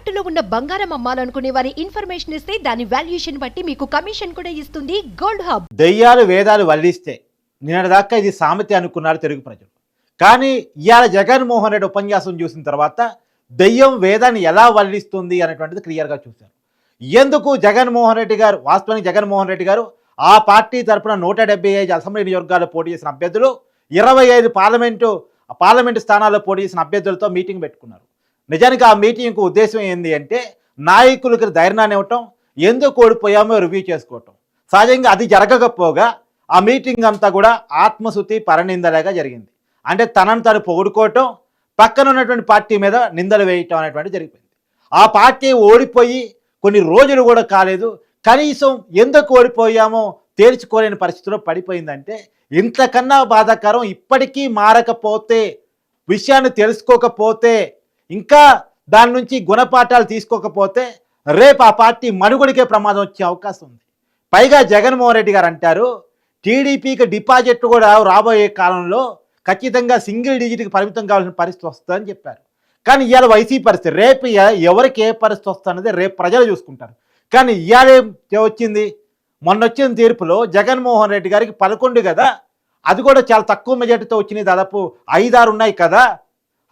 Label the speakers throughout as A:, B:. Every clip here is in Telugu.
A: తాకట్టులో ఉన్న బంగారం అమ్మాలనుకునే వారి ఇన్ఫర్మేషన్ ఇస్తే దాని వాల్యుయేషన్ బట్టి మీకు కమిషన్ కూడా ఇస్తుంది గోల్డ్ హబ్.
B: దెయ్యాలు వేదాలు వల్లిస్తే నిన్నటిదాకా ఇది సామెత అనుకున్నారు తెలుగు ప్రజలు. కానీ ఇవాళ జగన్మోహన్ రెడ్డి ఉపన్యాసం చూసిన తర్వాత దెయ్యం వేదాన్ని ఎలా వల్లిస్తుంది అనేటువంటిది క్లియర్గా చూశారు. ఎందుకు జగన్మోహన్ రెడ్డి గారు వాస్తవానికి జగన్మోహన్ రెడ్డి గారు ఆ పార్టీ తరపున నూట డెబ్బై ఐదు అసెంబ్లీ నియోజకవర్గాల్లో పోటీ చేసిన అభ్యర్థులు ఇరవై ఐదు పార్లమెంటు పార్లమెంటు స్థానాల్లో పోటీ చేసిన అభ్యర్థులతో మీటింగ్ పెట్టుకున్నారు. నిజానికి ఆ మీటింగ్కు ఉద్దేశం ఏంది అంటే నాయకులకి ధైర్యాన్ని ఇవ్వటం ఎందుకు ఓడిపోయామో రివ్యూ చేసుకోవటం. సహజంగా అది జరగకపోగా ఆ మీటింగ్ అంతా కూడా ఆత్మశుతి పరనిందలేగా జరిగింది. అంటే తనను తను పొగుడుకోవటం పక్కన ఉన్నటువంటి పార్టీ మీద నిందలు వేయటం అనేటువంటి జరిగిపోయింది. ఆ పార్టీ ఓడిపోయి కొన్ని రోజులు కూడా కాలేదు. కనీసం ఎందుకు ఓడిపోయామో తేల్చుకోలేని పరిస్థితిలో పడిపోయిందంటే ఇంతకన్నా బాధాకరం ఇప్పటికీ మారకపోతే విషయాన్ని తెలుసుకోకపోతే ఇంకా దాని నుంచి గుణపాఠాలు తీసుకోకపోతే రేపు ఆ పార్టీ మనుగడికే ప్రమాదం వచ్చే అవకాశం ఉంది. పైగా జగన్మోహన్ రెడ్డి గారు అంటారు టీడీపీకి డిపాజిట్ కూడా రాబోయే కాలంలో ఖచ్చితంగా సింగిల్ డిజిట్కి పరిమితం కావాల్సిన పరిస్థితి వస్తుందని చెప్పారు. కానీ ఇవాళ వైసీపీ పరిస్థితి రేపు ఎవరికి ఏ పరిస్థితి వస్తుంది రేపు ప్రజలు చూసుకుంటారు. కానీ ఇవాళ ఏం వచ్చింది? మొన్న వచ్చిన తీర్పులో జగన్మోహన్ రెడ్డి గారికి పదకొండు కదా అది కూడా చాలా తక్కువ మెజార్టీతో వచ్చినాయి దాదాపు ఐదారు ఉన్నాయి కదా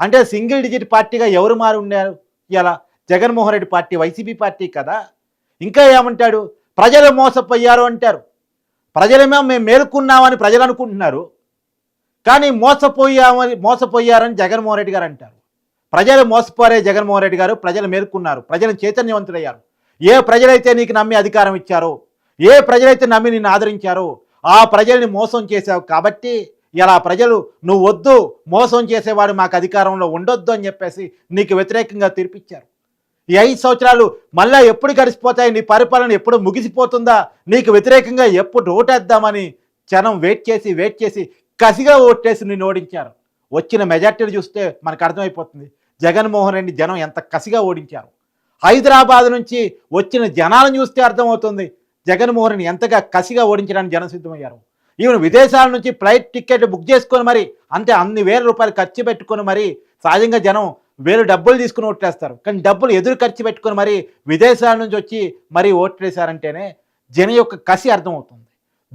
B: అంటే సింగిల్ డిజిట్ పార్టీగా ఎవరు మారి ఉన్నారు? ఇలా Jaganmohan Reddy party YCP party కదా. ఇంకా ఏమంటాడు? ప్రజలు మోసపోయారు అంటారు. ప్రజలేమో మేము మేలుకున్నామని ప్రజలు అనుకుంటున్నారు. కానీ మోసపోయామని మోసపోయారని జగన్మోహన్ రెడ్డి గారు అంటారు. ప్రజలు మోసపోరే జగన్మోహన్ రెడ్డి గారు ప్రజలు మేలుకున్నారు ప్రజలు చైతన్యవంతులయ్యారు. ఏ ప్రజలైతే నీకు నమ్మి అధికారం ఇచ్చారో ఏ ప్రజలైతే నమ్మి నిన్ను ఆదరించారో ఆ ప్రజల్ని మోసం చేశావు కాబట్టి ఇలా ప్రజలు నువ్వు వద్దు మోసం చేసేవాడు మాకు అధికారంలో ఉండొద్దు అని చెప్పేసి నీకు వ్యతిరేకంగా తీర్పిచ్చారు. ఈ ఐదు సంవత్సరాలు మళ్ళా ఎప్పుడు గడిచిపోతాయి? నీ పరిపాలన ఎప్పుడు ముగిసిపోతుందా? నీకు వ్యతిరేకంగా ఎప్పుడు ఓటేద్దామని జనం వెయిట్ చేసి వెయిట్ చేసి కసిగా ఓటేసి నిన్ను ఓడించారు. వచ్చిన మెజార్టీలు చూస్తే మనకు అర్థమైపోతుంది. జగన్మోహన్ రెడ్డి జనం ఎంత కసిగా ఓడించారు. హైదరాబాద్ నుంచి వచ్చిన జనాలను చూస్తే అర్థమవుతుంది. జగన్మోహన్ రెడ్డి ఎంతగా కసిగా ఓడించడానికి జనం సిద్ధమయ్యారు. ఈవెన్ విదేశాల నుంచి ఫ్లైట్ టికెట్ బుక్ చేసుకొని మరి అంటే అన్ని వేల రూపాయలు ఖర్చు పెట్టుకొని మరి సహజంగా జనం వేలు డబ్బులు తీసుకుని ఓట్లేస్తారు. కానీ డబ్బులు ఎదురు ఖర్చు పెట్టుకొని మరి విదేశాల నుంచి వచ్చి మరి ఓట్లేశారంటేనే జనం యొక్క కసి అర్థమవుతుంది.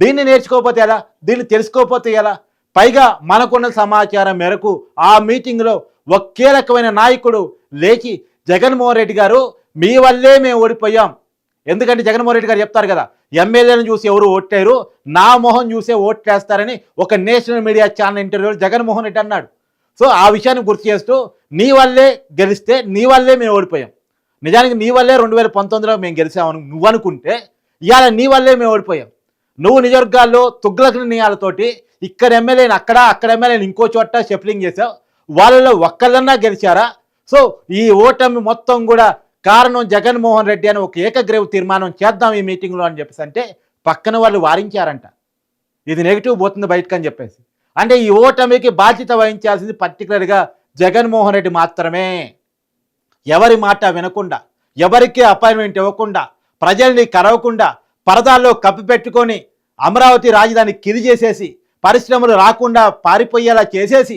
B: దీన్ని నేర్చుకోకపోతే ఎలా? దీన్ని తెలుసుకోకపోతే ఎలా? పైగా మనకున్న సమాచారం మేరకు ఆ మీటింగ్లో ఒక కీలకమైన నాయకుడు లేచి జగన్మోహన్ రెడ్డి గారు మీ వల్లే మేము ఓడిపోయాం. ఎందుకంటే జగన్మోహన్ రెడ్డి గారు చెప్తారు కదా ఎమ్మెల్యేలను చూసి ఎవరు ఓట్లేరు నా మొహం చూసే ఓట్లేస్తారని ఒక నేషనల్ మీడియా ఛానల్ ఇంటర్వ్యూలో జగన్మోహన్ రెడ్డి అన్నాడు. సో ఆ విషయాన్ని గుర్తు చేస్తూ నీ వల్లే గెలిస్తే నీ వల్లే మేము ఓడిపోయాం. నిజానికి నీ వల్లే రెండు వేల పంతొమ్మిదిలో మేము గెలిచామని నువ్వు అనుకుంటే ఇవాళ నీ వల్లే మేము ఓడిపోయాం. నువ్వు నిజవర్గాల్లో తుగ్లక్ నియాలతోటి ఇక్కడ ఎమ్మెల్యేని అక్కడ అక్కడ ఎమ్మెల్యేని ఇంకో చోట షెఫ్లింగ్ చేసావు. వాళ్ళలో ఒక్కళ్ళన్నా గెలిచారా? సో ఈ ఓటమి మొత్తం కూడా కారణం జగన్మోహన్ రెడ్డి అని ఒక ఏకగ్రీవ తీర్మానం చేద్దాం ఈ మీటింగ్లో అని చెప్పేసి అంటే పక్కన వాళ్ళు వారించారంట. ఇది నెగిటివ్ పోతుంది బయటకు అని చెప్పేసి. అంటే ఈ ఓటమికి బాధ్యత వహించాల్సింది పర్టికులర్గా జగన్మోహన్ రెడ్డి మాత్రమే. ఎవరి మాట వినకుండా ఎవరికి అపాయింట్మెంట్ ఇవ్వకుండా ప్రజల్ని కరవకుండా పరదాల్లో కప్పిపెట్టుకొని అమరావతి రాజధాని కిరి చేసేసి పరిశ్రమలు రాకుండా పారిపోయేలా చేసేసి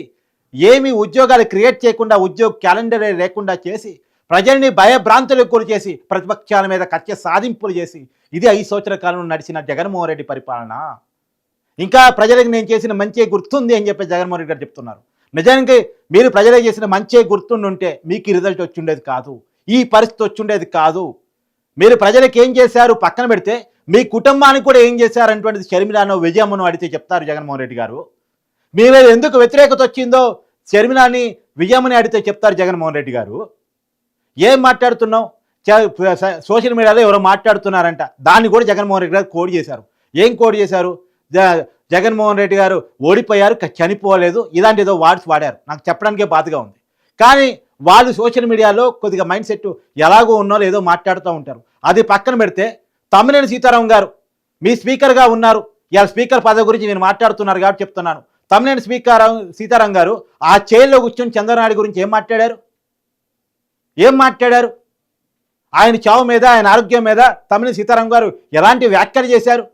B: ఏమి ఉద్యోగాలు క్రియేట్ చేయకుండా ఉద్యోగ క్యాలెండర్ లేకుండా చేసి ప్రజల్ని భయభ్రాంతులకు గురి చేసి ప్రతిపక్షాల మీద కక్ష సాధింపులు చేసి ఇది ఐదు సంవత్సర కాలంలో నడిచిన జగన్మోహన్ రెడ్డి పరిపాలన. ఇంకా ప్రజలకు నేను చేసిన మంచి గుర్తుంది అని చెప్పి జగన్మోహన్ రెడ్డి గారు చెప్తున్నారు. నిజానికి మీరు ప్రజలకు చేసిన మంచి గుర్తుండుంటే మీకు రిజల్ట్ వచ్చిండేది కాదు. ఈ పరిస్థితి వచ్చిండేది కాదు. మీరు ప్రజలకు ఏం చేశారు పక్కన పెడితే మీ కుటుంబానికి కూడా ఏం చేశారనేటువంటిది షర్మిలానో విజయమ్మను అడిగితే చెప్తారు జగన్మోహన్ రెడ్డి గారు. మీ మీద ఎందుకు వ్యతిరేకత వచ్చిందో షర్మిలాని విజయమ్మని అడిగితే చెప్తారు జగన్మోహన్ రెడ్డి గారు. ఏం మాట్లాడుతున్నావు? చ- స- సోషల్ మీడియాలో ఎవరో మాట్లాడుతున్నారంట. దాన్ని కూడా జగన్మోహన్ రెడ్డి గారు కోడ్ చేశారు. ఏం కోడ్ చేశారు? జ- జగన్మోహన్ రెడ్డి గారు ఓడిపోయారు చనిపోలేదు ఇలాంటి ఏదో వార్డ్స్ వాడారు. నాకు చెప్పడానికే బాధగా ఉంది. కానీ వాళ్ళు సోషల్ మీడియాలో కొద్దిగా మైండ్ సెట్ ఎలాగో ఉన్నారో ఏదో మాట్లాడుతూ ఉంటారు. అది పక్కన పెడితే తమ్మినేని సీతారాం గారు మీ స్పీకర్గా ఉన్నారు. ఇలా స్పీకర్ పదవి గురించి నేను మాట్లాడుతున్నారు కాబట్టి చెప్తున్నాను. తమ్మినేని స్పీకర్ సీతారాం గారు ఆ చైర్లో కూర్చొని చంద్రనాయుడు గురించి ఏం మాట్లాడారు? ఏం మాట్లాడారు? ఆయన చావు మీద ఆయన ఆరోగ్యం మీద తమిళ సీతారాం గారు ఎలాంటి వ్యాఖ్యలు చేశారు?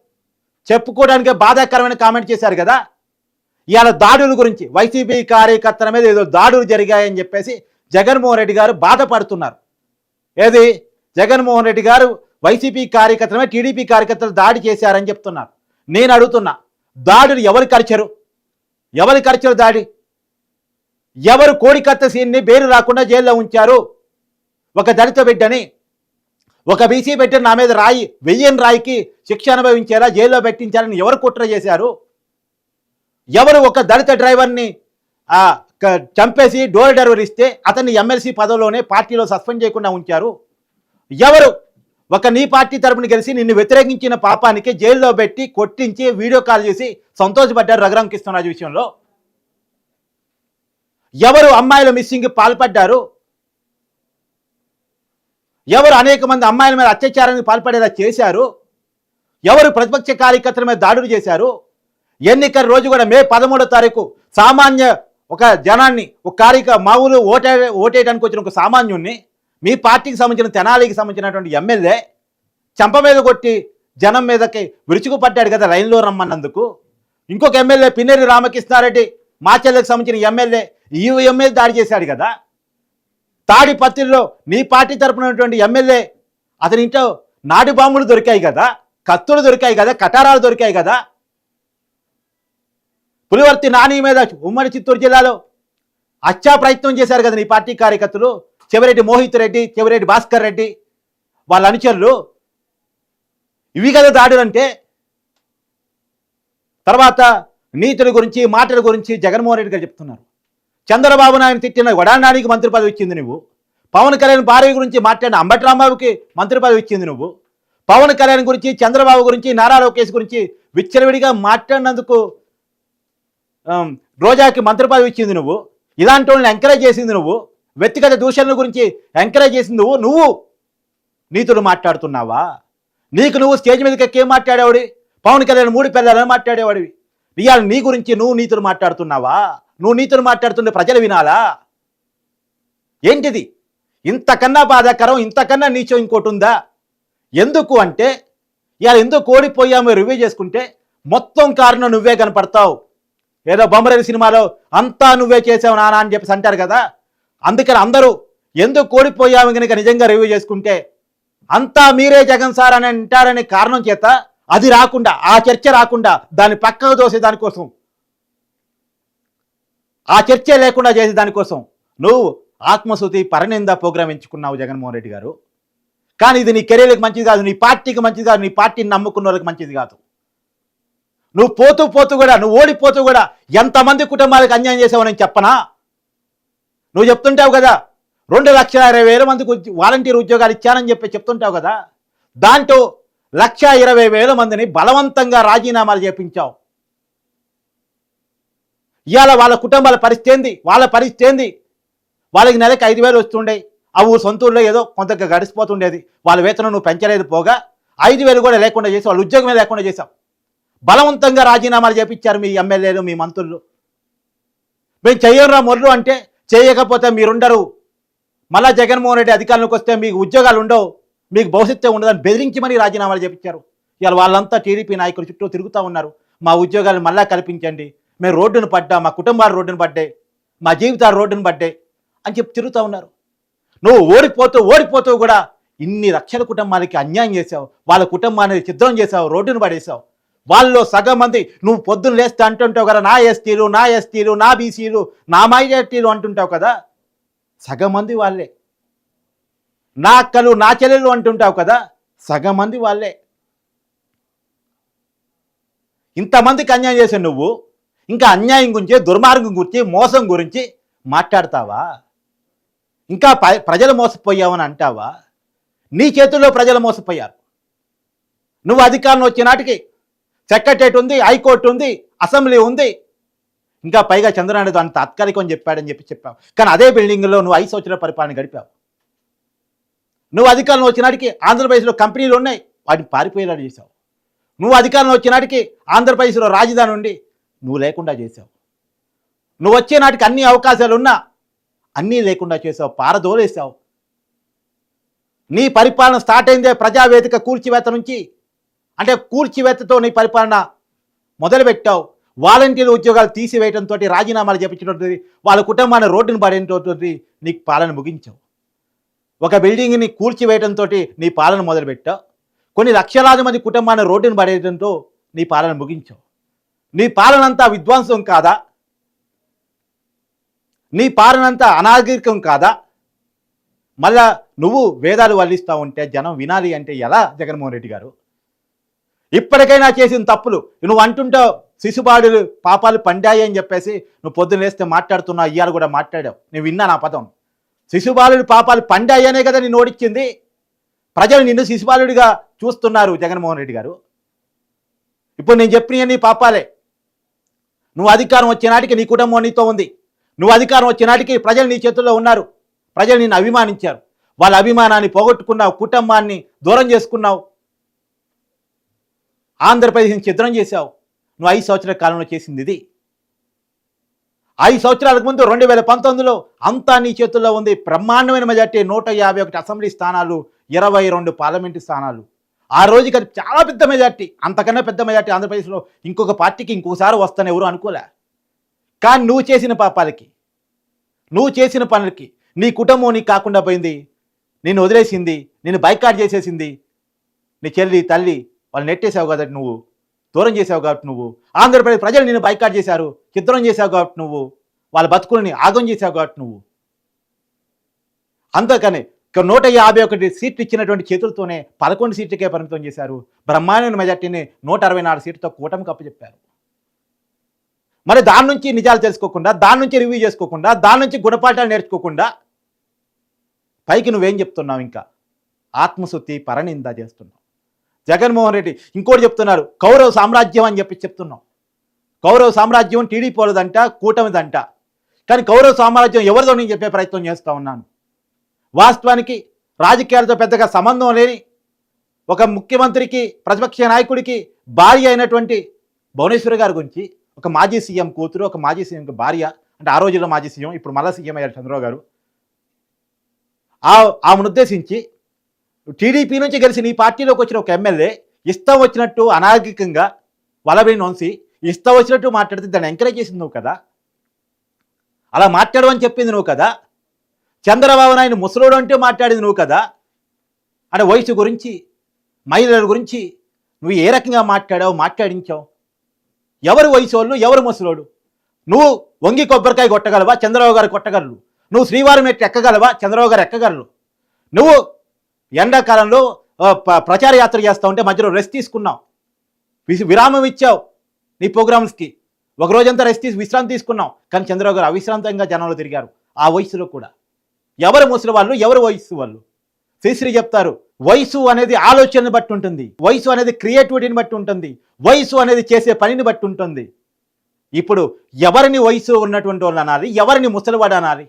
B: చెప్పుకోవడానికే బాధాకరమైన కామెంట్ చేశారు కదా? ఇవాళ దాడుల గురించి వైసీపీ కార్యకర్తల మీద ఏదో దాడులు జరిగాయని చెప్పేసి జగన్మోహన్ రెడ్డి గారు బాధపడుతున్నారు. ఏది? జగన్మోహన్ రెడ్డి గారు వైసీపీ కార్యకర్తలమే టీడీపీ కార్యకర్తలు దాడి చేశారని చెప్తున్నారు. నేను అడుగుతున్నా దాడులు ఎవరు కరిచారు? ఎవరు కరిచారు దాడి? ఎవరు కోడికత్త సీన్ని బేరు రాకుండా జైల్లో ఉంచారు? ఒక దళిత బిడ్డని ఒక బీసీ బిడ్డని నా మీద రాయి వెయ్యని రాయికి శిక్ష అనుభవించేలా జైల్లో పెట్టించాలని ఎవరు కుట్ర చేశారు? ఎవరు ఒక దళిత డ్రైవర్ని చంపేసి డోర్ డెలివరీ ఇస్తే అతన్ని ఎమ్మెల్సీ పదవిలోనే పార్టీలో సస్పెండ్ చేయకుండా ఉంచారు? ఎవరు ఒక నీ పార్టీ తరపున గెలిచి నిన్ను వ్యతిరేకించిన పాపానికి జైల్లో పెట్టి కొట్టించి వీడియో కాల్ చేసి సంతోషపడ్డారు రఘురామ కృష్ణరాజు విషయంలో? ఎవరు అమ్మాయిల మిస్సింగ్ పాల్పడ్డారు? ఎవరు అనేక మంది అమ్మాయిల మీద అత్యాచారానికి పాల్పడేలా చేశారు? ఎవరు ప్రతిపక్ష కార్యకర్తల మీద దాడులు చేశారు? ఎన్నికల రోజు కూడా మే పదమూడో తారీఖు సామాన్య ఒక జనాన్ని ఒక కార్యక మా ఊరు ఓటే ఓటేయడానికి వచ్చిన ఒక సామాన్యుణ్ణి మీ పార్టీకి సంబంధించిన తెనాలికి సంబంధించినటువంటి ఎమ్మెల్యే చెంప మీద కొట్టి జనం మీదకి విరుచుకు పట్టాడు కదా లైన్లో రమ్మన్నందుకు. ఇంకొక ఎమ్మెల్యే పిన్నేరు రామకృష్ణారెడ్డి మాచెల్లకు సంబంధించిన ఎమ్మెల్యే ఈ ఎమ్మెల్యే దాడి చేశాడు కదా. తాడిపత్రిలో నీ పార్టీ తరపున ఉన్నటువంటి ఎమ్మెల్యే అతని ఇంట్లో నాటి బాంబులు దొరికాయి కదా కత్తులు దొరికాయి కదా కటారాలు దొరికాయి కదా. పులివర్తి నాని మీద ఉమ్మడి చిత్తూరు జిల్లాలో అచ్చా ప్రయత్నం చేశారు కదా నీ పార్టీ కార్యకర్తలు. చెవిరెడ్డి మోహిత్ రెడ్డి చెవిరెడ్డి భాస్కర్ రెడ్డి వాళ్ళ అనుచరులు. ఇవి కదా దాడులు అంటే తర్వాత నీతుల గురించి మాటల గురించి జగన్మోహన్ రెడ్డి గారు చెప్తున్నారు. చంద్రబాబు నాయుడు తిట్టిన వడానానికి మంత్రి పదవి ఇచ్చింది నువ్వు. పవన్ కళ్యాణ్ భార్య గురించి మాట్లాడిన అంబటి రాంబాబుకి మంత్రి పదవి ఇచ్చింది నువ్వు. పవన్ కళ్యాణ్ గురించి చంద్రబాబు గురించి నారా లోకేష్ గురించి విచ్చలవిడిగా మాట్లాడినందుకు రోజాకి మంత్రి పదవి ఇచ్చింది నువ్వు. ఇలాంటి వాళ్ళని ఎంకరేజ్ చేసింది నువ్వు. వ్యక్తిగత దూషణల గురించి ఎంకరేజ్ చేసింది నువ్వు. నువ్వు నీతులు మాట్లాడుతున్నావా? నీకు నువ్వు స్టేజ్ మీదకి ఎక్కేం ఏం మాట్లాడేవాడి పవన్ కళ్యాణ్ మూడు పిల్లలని మాట్లాడేవాడివి. ఇవాళ నీ గురించి నువ్వు నీతులు మాట్లాడుతున్నావా? నువ్వు నీతో మాట్లాడుతుండే ప్రజలు వినాలా? ఏంటిది? ఇంతకన్నా బాధాకరం ఇంతకన్నా నీచం ఇంకోటి ఉందా? ఎందుకు అంటే ఇవాళ ఎందుకు ఓడిపోయామో రివ్యూ చేసుకుంటే మొత్తం కారణం నువ్వే కనపడతావు. ఏదో బొమ్మరేలి సినిమాలో అంతా నువ్వే చేసావు నానా అని చెప్పేసి అంటారు కదా? అందుకని అందరూ ఎందుకు ఓడిపోయాము కనుక నిజంగా రివ్యూ చేసుకుంటే అంతా మీరే జగన్ సార్ అని అంటారనే కారణం చేత అది రాకుండా ఆ చర్చ రాకుండా దాన్ని పక్కకు దోసే దానికోసం ఆ చర్చే లేకుండా చేసే దానికోసం నువ్వు ఆత్మశుతి పరనింద ప్రోగ్రాం ఎంచుకున్నావు జగన్మోహన్ రెడ్డి గారు. కానీ ఇది నీ కెరీర్కి మంచిది కాదు నీ పార్టీకి మంచిది కాదు నీ పార్టీని నమ్ముకున్న వాళ్ళకి మంచిది కాదు. నువ్వు పోతూ పోతూ కూడా నువ్వు ఓడిపోతూ కూడా ఎంతమంది కుటుంబాలకు అన్యాయం చేసావు నేను చెప్పనా? నువ్వు చెప్తుంటావు కదా రెండు లక్షల ఇరవై వేల మందికి వాలంటీర్ ఉద్యోగాలు ఇచ్చానని చెప్పి చెప్తుంటావు కదా దాంట్లో లక్ష ఇరవై వేల మందిని బలవంతంగా రాజీనామాలు చేపించావు. ఇవాళ వాళ్ళ కుటుంబాల పరిస్థితి ఏంది? వాళ్ళ పరిస్థితి ఏంది? వాళ్ళకి నెలకి ఐదు వేలు వస్తుండే. ఆ ఊరు సొంత ఏదో కొంత గడిచిపోతుండేది. వాళ్ళ వేతనం నువ్వు పెంచలేదు పోగా. ఐదు వేలు కూడా లేకుండా చేసి వాళ్ళ ఉద్యోగమే లేకుండా చేశావు. బలవంతంగా రాజీనామాలు చేపించారు మీ ఎమ్మెల్యేలు మీ మంత్రులు. మేము చెయ్యరా మొర్రు అంటే చేయకపోతే మీరుండరు. మళ్ళా జగన్మోహన్ రెడ్డి అధికారంలోకి వస్తే మీకు ఉద్యోగాలు ఉండవు. మీకు భవిష్యత్తు ఉండదని బెదిరించమని రాజీనామాలు చేపించారు. ఇవాళ వాళ్ళంతా టీడీపీ నాయకులు చుట్టూ తిరుగుతూ ఉన్నారు. మా ఉద్యోగాలు మళ్ళా కల్పించండి. మేము రోడ్డును పడ్డా మా కుటుంబాలు రోడ్డును పడ్డాయి మా జీవితాలు రోడ్డును పడ్డాయి అని చెప్పి తిరుగుతూ ఉన్నారు. నువ్వు ఓడిపోతూ ఓడిపోతూ కూడా ఇన్ని లక్షల కుటుంబాలకి అన్యాయం చేసావు వాళ్ళ కుటుంబాన్ని చిత్రం చేసావు రోడ్డును పడేసావు వాళ్ళలో సగం మంది నువ్వు పొద్దున్న లేస్తే అంటుంటావు కదా నా ఎస్టీలు నా ఎస్టీలు నా బీసీలు నా మైనార్టీలు అంటుంటావు కదా. సగం మంది వాళ్ళే. నా అక్కలు నా చెల్లెలు అంటుంటావు కదా సగం మంది వాళ్ళే. ఇంతమందికి అన్యాయం చేశావు నువ్వు ఇంకా అన్యాయం గురించి దుర్మార్గం గురించి మోసం గురించి మాట్లాడతావా? ఇంకా ప- ప్రజలు మోసపోయావని అంటావా? నీ చేతుల్లో ప్రజలు మోసపోయారు. నువ్వు అధికారంలో వచ్చే నాటికి సెక్రటరేట్ ఉంది హైకోర్టు ఉంది అసెంబ్లీ ఉంది. ఇంకా పైగా చంద్రనాయుడు దాన్ని తాత్కాలికం చెప్పాడని చెప్పి చెప్పావు. కానీ అదే బిల్డింగ్లో నువ్వు ఐదు సంవత్సరాల పరిపాలన గడిపావు. నువ్వు అధికారంలో వచ్చినాటికి ఆంధ్రప్రదేశ్లో కంపెనీలు ఉన్నాయి వాటిని పారిపోయేలా చేశావు. నువ్వు అధికారంలో వచ్చినాటికి ఆంధ్రప్రదేశ్లో రాజధాని ఉండి నువ్వు లేకుండా చేసావు. నువ్వు వచ్చే నాటికి అన్ని అవకాశాలు ఉన్నా అన్నీ లేకుండా చేసావు పారదోలేసావు నీ పరిపాలన స్టార్ట్ అయిందే ప్రజావేదిక కూల్చివేత నుంచి అంటే కూల్చివేతతో నీ పరిపాలన మొదలుపెట్టావు. వాలంటీర్ ఉద్యోగాలు తీసివేయడంతో రాజీనామాలు చేపించడం వాళ్ళ కుటుంబాన్ని రోడ్డును పడేటటువంటి నీకు పాలన ముగించావు. ఒక బిల్డింగ్ని కూల్చివేయడంతో నీ పాలన మొదలుపెట్టావు. కొన్ని లక్షలాది మంది కుటుంబాన్ని రోడ్డును పడేయడంతో నీ పాలన ముగించావు. నీ పాలనంతా విధ్వంసం కాదా? నీ పాలనంతా అనాగరికం కాదా? మళ్ళా నువ్వు వేదాలు వల్లిస్తూ ఉంటే జనం వినాలి అంటే ఎలా జగన్మోహన్ రెడ్డి గారు? ఇప్పటికైనా చేసిన తప్పులు నువ్వు అంటుంటావు శిశుబాడులు పాపాలు పండాయి అని చెప్పేసి నువ్వు పొద్దున లేస్తే మాట్లాడుతున్నావు ఇయ్యాలు కూడా మాట్లాడావు. నేను విన్నా నా పదం. శిశుబాలుడు పాపాలు పండాయి అనే కదా నేను ఓడిచ్చింది. ప్రజలు నిన్ను శిశుబాలుడిగా చూస్తున్నారు జగన్మోహన్ రెడ్డి గారు. ఇప్పుడు నేను చెప్పిన నీ పాపాలే. నువ్వు అధికారం వచ్చినాటికి నీ కుటుంబం నీతో ఉంది. నువ్వు అధికారం వచ్చినాటికి ప్రజలు నీ చేతుల్లో ఉన్నారు. ప్రజలు నిన్ను అభిమానించారు. వాళ్ళ అభిమానాన్ని పోగొట్టుకున్నావు కుటుంబాన్ని దూరం చేసుకున్నావు. ఆంధ్రప్రదేశ్ని చిత్రం చేశావు. నువ్వు ఐదు సంవత్సరాల కాలంలో చేసింది ఇది. ఐదు సంవత్సరాలకు ముందు రెండు వేల పంతొమ్మిదిలో అంతా నీ చేతుల్లో ఉంది. బ్రహ్మాండమైన మెజార్టీ నూట యాభై ఒకటి అసెంబ్లీ స్థానాలు ఇరవై రెండు పార్లమెంటు స్థానాలు. ఆ రోజుకి అది చాలా పెద్ద మెజార్టీ అంతకన్నా పెద్ద మెజార్టీ ఆంధ్రప్రదేశ్లో ఇంకొక పార్టీకి ఇంకోసారి వస్తాను ఎవరు అనుకోలే. కానీ నువ్వు చేసిన పాపాలకి నువ్వు చేసిన పనులకి నీ కుటుంబం నీకు కాకుండా పోయింది నిన్ను వదిలేసింది నిన్ను బైకాట్ చేసేసింది నీ చెల్లి తల్లి వాళ్ళు నెట్టేసావు కాబట్టి నువ్వు దూరం చేసావు కాబట్టి నువ్వు ఆంధ్రప్రదేశ్ ప్రజలు నిన్ను బైకాట్ చేశారు చిత్రం చేసావు కాబట్టి నువ్వు వాళ్ళ బతుకులని ఆగం చేసావు కాబట్టి నువ్వు. అంతకని నూట యాభై ఒకటి సీట్లు ఇచ్చినటువంటి చేతులతోనే పదకొండు సీట్లకే పరిమితం చేశారు. బ్రహ్మాండమైన మెజార్టీని నూట అరవై నాలుగు సీట్లతో కూటమికి అప్పచెప్పారు మరి దాని నుంచి నిజాలు తెలుసుకోకుండా దాని నుంచి రివ్యూ చేసుకోకుండా దాని నుంచి గుణపాఠాలు నేర్చుకోకుండా పైకి నువ్వేం చెప్తున్నావు ఇంకా? ఆత్మశుద్ధి పరనింద చేస్తున్నావు. జగన్మోహన్ రెడ్డి ఇంకోటి చెప్తున్నారు కౌరవ సామ్రాజ్యం అని చెప్పి చెప్తున్నాం. కౌరవ సామ్రాజ్యం టీడీపీ వాళ్ళదంట కూటమిదంట. కానీ కౌరవ సామ్రాజ్యం ఎవరిదో నేను చెప్పే ప్రయత్నం చేస్తూ ఉన్నాను. వాస్తవానికి రాజకీయాలతో పెద్దగా సంబంధం లేని ఒక ముఖ్యమంత్రికి ప్రతిపక్ష నాయకుడికి భార్య అయినటువంటి భువనేశ్వరి గారి గురించి ఒక మాజీ సీఎం కూతురు ఒక మాజీ సీఎంకి భార్య అంటే ఆ రోజుల్లో మాజీ సీఎం ఇప్పుడు మళ్ళా సీఎం అయ్యారు చంద్రబాబు గారు. ఆ ఆమెను ఉద్దేశించి టీడీపీ నుంచి గెలిచి నీ పార్టీలోకి వచ్చిన ఒక ఎమ్మెల్యే ఇష్టం వచ్చినట్టు అనాగరికంగా వలబడి నొంసి ఇష్టం వచ్చినట్టు మాట్లాడితే దాన్ని ఎంకరేజ్ చేసింది నువ్వు కదా. అలా మాట్లాడమని చెప్పింది నువ్వు కదా. చంద్రబాబు నాయుడు ముసలోడు అంటే మాట్లాడేది నువ్వు కదా? అంటే వయసు గురించి మహిళల గురించి నువ్వు ఏ రకంగా మాట్లాడావు మాట్లాడించావు? ఎవరు వయసు వాళ్ళు ఎవరు ముసలోడు? నువ్వు వంగి కొబ్బరికాయ కొట్టగలవా? చంద్రబాబు గారు కొట్టగలరు. నువ్వు శ్రీవారం ఎట్టు ఎక్కగలవా? చంద్రబాబు గారు ఎక్కగలరు. నువ్వు ఎండాకాలంలో ప- ప్రచార యాత్ర చేస్తూ ఉంటే మధ్యలో రెస్ట్ తీసుకున్నావు. విరామం ఇచ్చావు నీ ప్రోగ్రామ్స్కి. ఒక రోజంతా రెస్ట్ తీసి విశ్రాంతి తీసుకున్నావు. కానీ చంద్రబాబు గారు అవిశ్రాంతంగా జనంలో తిరిగారు. ఆ వయసులో కూడా. ఎవరు ముసలి వాళ్ళు ఎవరు వయసు వాళ్ళు శ్రీశ్రీ చెప్తారు వయసు అనేది ఆలోచనని బట్టి ఉంటుంది. వయసు అనేది క్రియేటివిటీని బట్టి ఉంటుంది. వయసు అనేది చేసే పనిని బట్టి ఉంటుంది. ఇప్పుడు ఎవరిని వయసు ఉన్నటువంటి వాళ్ళు అనాలి ఎవరిని ముసలివాడు అనాలి?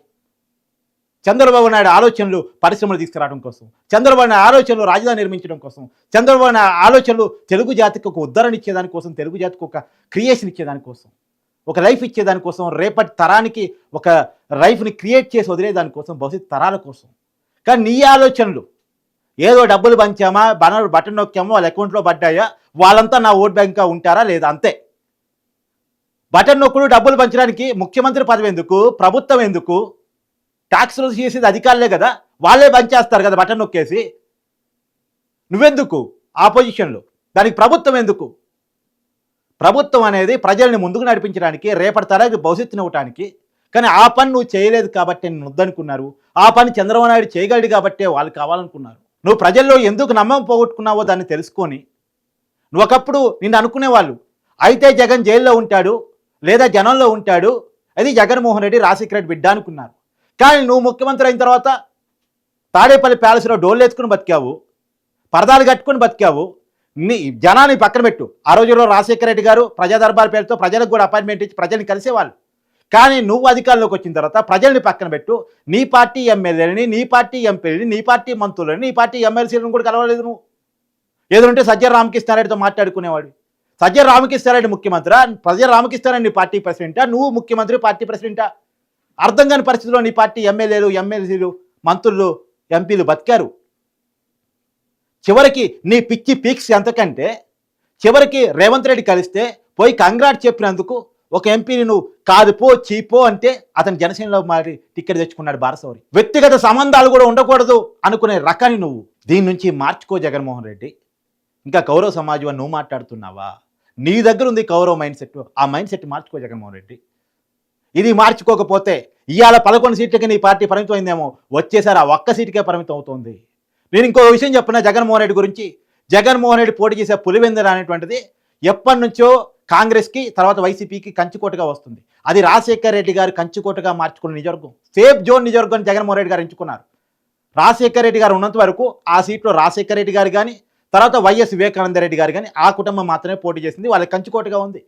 B: చంద్రబాబు నాయుడు ఆలోచనలు పరిశ్రమలు తీసుకురావడం కోసం చంద్రబాబు నాయుడు ఆలోచనలు రాజధాని నిర్మించడం కోసం చంద్రబాబు నాయుడు ఆలోచనలు తెలుగు జాతికి ఒక ఉద్ధరణ ఇచ్చేదానికోసం తెలుగు జాతికి ఒక క్రియేషన్ ఇచ్చేదానికోసం ఒక లైఫ్ ఇచ్చేదాని కోసం రేపటి తరానికి ఒక లైఫ్ని క్రియేట్ చేసి వదిలేదాని కోసం భవిష్యత్ తరాల కోసం. కానీ నీ ఆలోచనలు ఏదో డబ్బులు పంచామా బనరు బటన్ నొక్కామో వాళ్ళ అకౌంట్లో పడ్డాయా వాళ్ళంతా నా ఓట్ బ్యాంక్గా ఉంటారా లేదా? అంతే. బటన్ నొక్కుడు డబ్బులు పంచడానికి ముఖ్యమంత్రి పదవి ఎందుకు ప్రభుత్వం ఎందుకు? ట్యాక్స్లు చేసేది అధికారులే కదా వాళ్ళే పంచేస్తారు కదా బటన్ నొక్కేసి. నువ్వెందుకు? ఆపోజిషన్లో దానికి ప్రభుత్వం ఎందుకు? ప్రభుత్వం అనేది ప్రజల్ని ముందుకు నడిపించడానికి రేపటి తరగతి భవిష్యత్తుని ఇవ్వటానికి. కానీ ఆ పని నువ్వు చేయలేదు కాబట్టి నేను వద్దనుకున్నారు. ఆ పని చంద్రబాబు నాయుడు చేయగలడు కాబట్టే వాళ్ళు కావాలనుకున్నారు. నువ్వు ప్రజల్లో ఎందుకు నమ్మకం పోగొట్టుకున్నావో దాన్ని తెలుసుకొని నువ్వు ఒకప్పుడు నిన్ను అనుకునేవాళ్ళు. అయితే జగన్ జైల్లో ఉంటాడు లేదా జనంలో ఉంటాడు అది జగన్మోహన్ రెడ్డి రాజశేఖర రెడ్డి బిడ్డ అనుకున్నారు. కానీ నువ్వు ముఖ్యమంత్రి అయిన తర్వాత తాడేపల్లి ప్యాలెస్లో డోర్లు ఎత్తుకుని బతికావు పరదాలు కట్టుకుని బతికావు నీ జనాన్ని పక్కన పెట్టు. ఆ రోజుల్లో రాజశేఖర రెడ్డి గారు ప్రజా దర్బార్ పేరుతో ప్రజలకు కూడా అపాయింట్మెంట్ ఇచ్చి ప్రజల్ని కలిసేవాళ్ళు. కానీ నువ్వు అధికారంలోకి వచ్చిన తర్వాత ప్రజల్ని పక్కన పెట్టు. నీ పార్టీ ఎమ్మెల్యేలని నీ పార్టీ ఎంపీలని నీ పార్టీ మంత్రులని నీ పార్టీ ఎమ్మెల్సీలను కూడా కలవలేదు నువ్వు. ఏదంటే సజ్జ రామకృష్ణారెడ్డితో మాట్లాడుకునేవాడు. సజ్జ రామకృష్ణారెడ్డి ముఖ్యమంత్రి ప్రజా రామకృష్ణారెడ్డి పార్టీ ప్రెసిడెంటా? నువ్వు ముఖ్యమంత్రి పార్టీ ప్రెసిడెంటా? అర్థం కాని పరిస్థితిలో నీ పార్టీ ఎమ్మెల్యేలు ఎమ్మెల్సీలు మంత్రులు ఎంపీలు బతికారు. చివరికి నీ పిచ్చి పీక్స్ ఎంతకంటే చివరికి రేవంత్ రెడ్డి కలిస్తే పోయి కంగ్రాట్ చెప్పినందుకు ఒక ఎంపీని నువ్వు కాదు పో చీపో అంటే అతను జనసేనలో మారి టిక్కెట్ తెచ్చుకున్నాడు బారసౌరి. వ్యక్తిగత సంబంధాలు కూడా ఉండకూడదు అనుకునే రకాన్ని నువ్వు దీని నుంచి మార్చుకో జగన్మోహన్ రెడ్డి. ఇంకా కౌరవ సమాజం నువ్వు మాట్లాడుతున్నావా? నీ దగ్గర ఉంది కౌరవ మైండ్ సెట్. ఆ మైండ్ సెట్ మార్చుకో జగన్మోహన్ రెడ్డి. ఇది మార్చుకోకపోతే ఇవాళ పదకొండు సీట్లకి నీ పార్టీ పరిమితం అయిందేమో వచ్చేసారి ఆ ఒక్క సీటుకే పరిమితం అవుతుంది నేను ఇంకో విషయం చెప్పిన? జగన్మోహన్ రెడ్డి గురించి. జగన్మోహన్ రెడ్డి పోటీ చేసే పులివెందర అనేటువంటిది ఎప్పటి నుంచో కాంగ్రెస్కి తర్వాత వైసీపీకి కంచుకోటగా వస్తుంది. అది రాజశేఖర్ రెడ్డి గారు కంచుకోటగా మార్చుకున్న నిజవర్గం. సేఫ్ జోన్ నిజవర్గం జగన్మోహన్ రెడ్డి గారు ఎంచుకున్నారు. రాజశేఖర రెడ్డి గారు ఉన్నంత వరకు ఆ సీట్లో రాజశేఖర రెడ్డి గారు కానీ తర్వాత వైఎస్ వివేకానంద రెడ్డి గారు కానీ ఆ కుటుంబం మాత్రమే పోటీ చేసింది. వాళ్ళకి కంచుకోటగా ఉంది.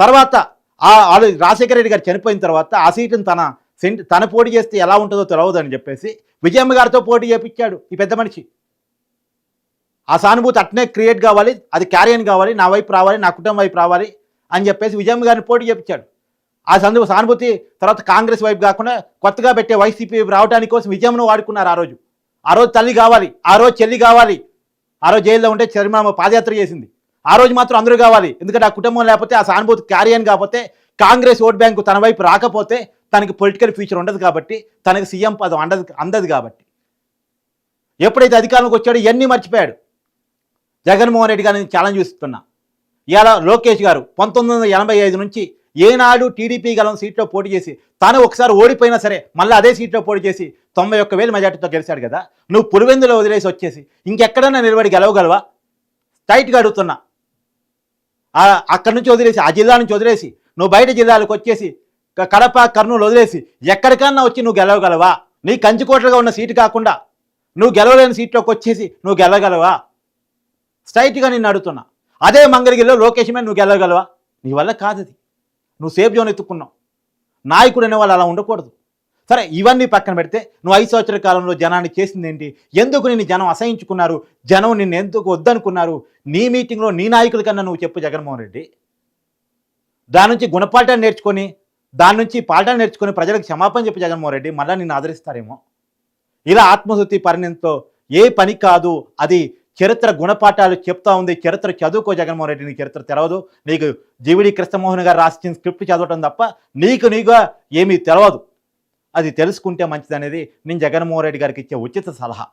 B: తర్వాత ఆ వాళ్ళు రాజశేఖర రెడ్డి గారు చనిపోయిన తర్వాత ఆ సీటును తన సెంట్ తన పోటీ చేస్తే ఎలా ఉంటుందో తెలవదని చెప్పేసి విజయమ్మ గారితో పోటీ చేపించాడు ఈ పెద్ద మనిషి. ఆ సానుభూతి అట్నే క్రియేట్ కావాలి అది క్యారియన్ కావాలి నా వైపు రావాలి నా కుటుంబం వైపు రావాలి అని చెప్పేసి విజయమ్మ గారిని పోటీ చేపించాడు. ఆ సందు సానుభూతి తర్వాత కాంగ్రెస్ వైపు కాకుండా కొత్తగా పెట్టే వైసీపీ రావడానికి కోసం విజయమ్మను వాడుకున్నారు ఆ రోజు. ఆ రోజు తల్లి కావాలి ఆ రోజు చెల్లి కావాలి ఆ రోజు జైల్లో ఉంటే చర్మ పాదయాత్ర చేసింది. ఆ రోజు మాత్రం అందరూ కావాలి ఎందుకంటే ఆ కుటుంబం లేకపోతే ఆ సానుభూతి క్యారియన్ కాకపోతే కాంగ్రెస్ ఓట్ బ్యాంకు తన వైపు రాకపోతే తనకి పొలిటికల్ ఫ్యూచర్ ఉండదు కాబట్టి తనకి సీఎం పదం అందదు అందదు కాబట్టి. ఎప్పుడైతే అధికారంలోకి వచ్చాడో ఇవన్నీ మర్చిపోయాడు. జగన్మోహన్ రెడ్డి గారిని ఛాలెంజ్ చూస్తున్నా. ఇలా లోకేష్ గారు పంతొమ్మిది వందల ఎనభై ఐదు నుంచి ఏనాడు టీడీపీ గలం సీట్లో పోటీ చేసి తాను ఒకసారి ఓడిపోయినా సరే మళ్ళీ అదే సీట్లో పోటీ చేసి తొంభై ఒక్క వేలు మెజార్టీతో గెలిచాడు కదా. నువ్వు పులివెందులో వదిలేసి వచ్చేసి ఇంకెక్కడైనా నిలబడి గెలవగలవా? టైట్గా అడుగుతున్నా. అక్కడి నుంచి వదిలేసి ఆ జిల్లా నుంచి వదిలేసి నువ్వు బయట జిల్లాలకు వచ్చేసి కడప కర్నూలు వదిలేసి ఎక్కడికన్నా వచ్చి నువ్వు గెలవగలవా? నీ కంచికోటలుగా ఉన్న సీటు కాకుండా నువ్వు గెలవలేని సీట్లోకి వచ్చేసి నువ్వు గెలవగలవా? స్ట్రైట్గా నిన్ను అడుగుతున్నా. అదే మంగళగిరిలో లోకేష్ మీద నువ్వు గెలవగలవా? నీ వల్ల కాదది. నువ్వు సేఫ్ జోన్ ఎత్తుకున్నావు. నాయకుడు అనే వాళ్ళు అలా ఉండకూడదు. సరే ఇవన్నీ పక్కన పెడితే నువ్వు ఐదు సంవత్సరాల కాలంలో జనాన్ని చేసింది ఏంటి? ఎందుకు నిన్ను జనం అసహించుకున్నారు? జనం నిన్ను ఎందుకు వద్దనుకున్నారు? నీ మీటింగ్లో నీ నాయకుల కన్నా నువ్వు చెప్పు జగన్మోహన్ రెడ్డి. దాని నుంచి గుణపాఠాన్ని నేర్చుకొని దాని నుంచి పాఠాలు నేర్చుకుని ప్రజలకు క్షమాపణ చెప్పి జగన్మోహన్ రెడ్డి మళ్ళీ నిన్ను ఆదరిస్తారేమో. ఇలా ఆత్మశుద్ధి పరిణితితో ఏ పని కాదు అది చరిత్ర గుణపాఠాలు చెప్తా ఉంది. చరిత్ర చదువుకో జగన్మోహన్ రెడ్డి నీ చరిత్ర తెలవదు. నీకు జీవిడి కృష్ణమోహన్ గారు రాసిన స్క్రిప్ట్ చదవటం తప్ప నీకు నీగా ఏమీ తెలవదు. అది తెలుసుకుంటే మంచిదనేది నేను జగన్మోహన్ రెడ్డి గారికి ఇచ్చే ఉచిత సలహా.